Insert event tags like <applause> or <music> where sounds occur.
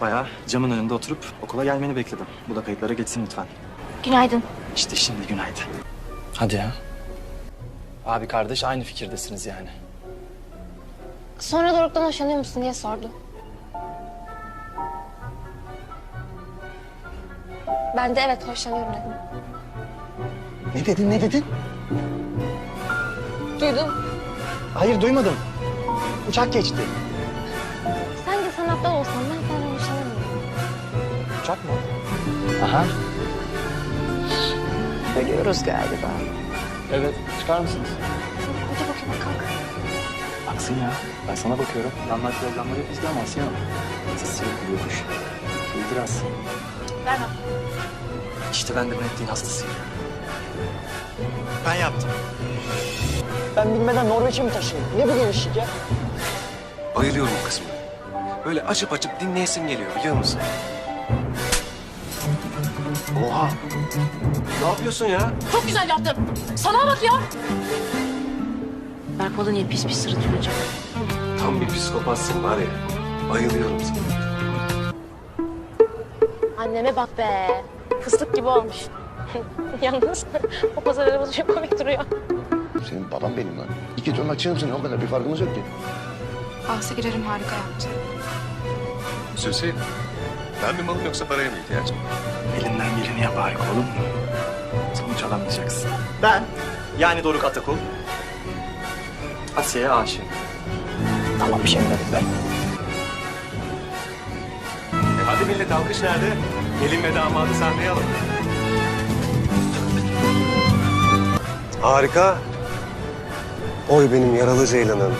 Bayağı camın önünde oturup okula gelmeni bekledim. Bu da kayıtlara geçsin lütfen. Günaydın. İşte şimdi günaydın. Hadi ya. Abi kardeş aynı fikirdesiniz yani. Sonra Doruk'tan hoşlanıyor musun diye sordu. Ben de evet hoşlanıyorum dedim. Ne dedin ne dedin? Duydum. Hayır duymadım. Uçak geçti. Uçak mı? Aha. Ölüyoruz galiba. Evet. Çıkar mısınız? Hadi bakayım kalk. Baksın ya. Ben sana bakıyorum. Yanlar programları bizde ama Asya. Siz sürekli yokuş. Biraz. Verme. İşte ben de bu netliğin hastasıyım. Ben yaptım. Ben bilmeden Norveç'e mi taşınayım? Ne bu genişlik ya? Bayılıyorum kısmına. Böyle açıp açıp dinleyesim geliyor biliyor musun? Oha! Ne yapıyorsun ya? Çok güzel yaptım. Sana bak ya. Berkmalı niye pis pis sırıtıyor Tam bir psikopatsın var ya. Bayılıyorum sana. Anneme bak be. Fıstık gibi olmuş. <laughs> Yalnız o pazar arabası çok komik duruyor. Senin babam benim lan. İki ton açığım seni o kadar bir farkımız yok ki. Bahse girerim harika yaptı. Söylesene. Ben mi malım yoksa paraya mı ihtiyacım? var? Elinden geleni yap harika olur mu? Sonuç alamayacaksın. Ben, yani Doruk Atakul, Asya'ya aşığım. Tamam bir şey demedim ben. E hadi millet alkış nerede? Gelin ve damadı sahneye alın. Harika. Oy benim yaralı ceylanım.